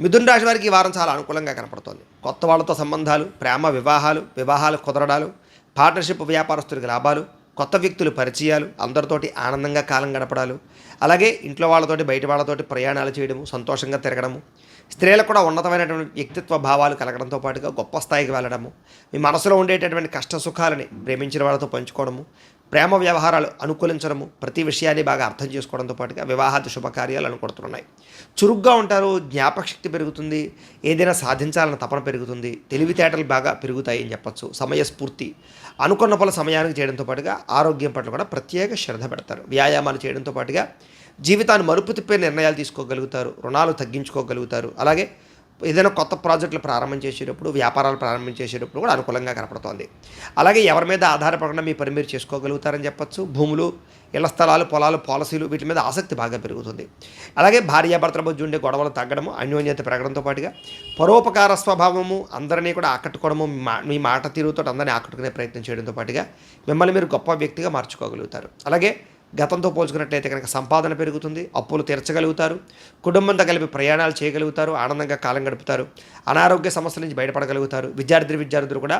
మిథున్ రాశి వారికి ఈ వారం చాలా అనుకూలంగా కనపడుతోంది. కొత్త వాళ్ళతో సంబంధాలు ప్రేమ వివాహాలు వివాహాలు కుదరడాలు పార్ట్నర్షిప్ వ్యాపారస్తులకి లాభాలు కొత్త వ్యక్తులు పరిచయాలు అందరితోటి ఆనందంగా కాలం గడపడాలు అలాగే ఇంట్లో వాళ్ళతోటి బయట వాళ్ళతోటి ప్రయాణాలు చేయడము సంతోషంగా తిరగడము స్త్రీలకు కూడా ఉన్నతమైనటువంటి వ్యక్తిత్వ భావాలు కలగడంతో పాటుగా గొప్ప స్థాయికి వెళ్ళడము మీ మనసులో ఉండేటటువంటి కష్ట సుఖాలని ప్రేమించిన వాళ్ళతో పంచుకోవడము ప్రేమ వ్యవహారాలు అనుకూలించడము ప్రతి విషయాన్ని బాగా అర్థం చేసుకోవడంతో పాటుగా వివాహాది శుభకార్యాలు అనుకుంటున్నాయి చురుగ్గా ఉంటారు జ్ఞాపక శక్తి పెరుగుతుంది ఏదైనా సాధించాలన్న తపన పెరుగుతుంది తెలివితేటలు బాగా పెరుగుతాయి అని చెప్పచ్చు సమయస్ఫూర్తి అనుకున్న పనుల సమయానికి చేయడంతో పాటుగా ఆరోగ్యం పట్ల కూడా ప్రత్యేక శ్రద్ధ పెడతారు. వ్యాయామాలు చేయడంతో పాటుగా జీవితాన్ని మరుపు తిప్పే నిర్ణయాలు తీసుకోగలుగుతారు రుణాలు తగ్గించుకోగలుగుతారు. అలాగే ఏదైనా కొత్త ప్రాజెక్టులు ప్రారంభం చేసేటప్పుడు వ్యాపారాలు ప్రారంభం చేసేటప్పుడు కూడా అనుకూలంగా కనపడుతోంది. అలాగే ఎవరి మీద ఆధారపడకుండా మీ పని మీరు చేసుకోగలుగుతారని చెప్పొచ్చు. భూములు ఇళ్ళ స్థలాలు పొలాలు పాలసీలు వీటి మీద ఆసక్తి బాగా పెరుగుతుంది. అలాగే భార్యాభర్తల మధ్య ఉండే గొడవలు తగ్గడము అన్యోన్యత పెరగడంతో పాటుగా పరోపకార స్వభావము అందరినీ కూడా ఆకట్టుకోవడము మా మీ మాట తీరుతో అందరినీ ఆకట్టుకునే ప్రయత్నం చేయడంతో పాటుగా మిమ్మల్ని మీరు గొప్ప వ్యక్తిగా మార్చుకోగలుగుతారు. అలాగే గతంతో పోల్చుకున్నట్లయితే కనుక సంపాదన పెరుగుతుంది అప్పులు తీర్చగలుగుతారు కుటుంబంతో కలిపి ప్రయాణాలు చేయగలుగుతారు ఆనందంగా కాలం గడుపుతారు అనారోగ్య సమస్యల నుంచి బయటపడగలుగుతారు. విద్యార్థి విద్యార్థులు కూడా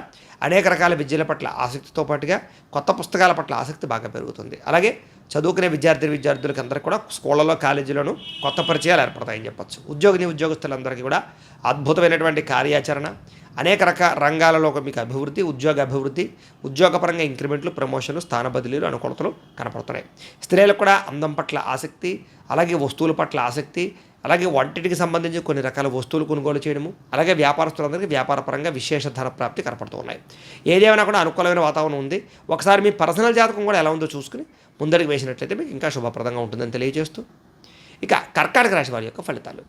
అనేక రకాల విద్యల పట్ల ఆసక్తితో పాటుగా కొత్త పుస్తకాల పట్ల ఆసక్తి బాగా పెరుగుతుంది. అలాగే చదువుకునే విద్యార్థి విద్యార్థులకి అందరికీ కూడా స్కూళ్ళలో కాలేజీలోనూ కొత్త పరిచయాలు ఏర్పడతాయని చెప్పొచ్చు. ఉద్యోగిని ఉద్యోగస్తులందరికీ కూడా అద్భుతమైనటువంటి కార్యాచరణ అనేక రకాల రంగాలలో ఒక మీకు అభివృద్ధి ఉద్యోగ అభివృద్ధి ఉద్యోగపరంగా ఇంక్రిమెంట్లు ప్రమోషన్లు స్థాన బదిలీలు అనుకూలతలు కనపడుతున్నాయి. స్త్రీలకు కూడా అందం పట్ల ఆసక్తి అలాగే వస్తువుల పట్ల ఆసక్తి అలాగే వంటింటికి సంబంధించి కొన్ని రకాల వస్తువులు కొనుగోలు చేయడము అలాగే వ్యాపారస్తులందరికీ వ్యాపారపరంగా విశేష ధన ప్రాప్తి కనపడుతూ ఉన్నాయి. ఏదేమైనా కూడా అనుకూలమైన వాతావరణం ఉంది. ఒకసారి మీ పర్సనల్ జాతకం కూడా ఎలా ఉందో చూసుకుని ముందరికి వేసినట్లయితే మీకు ఇంకా శుభప్రదంగా ఉంటుందని తెలియజేస్తూ ఇక కర్కాటక రాశి వారి యొక్క ఫలితాలు.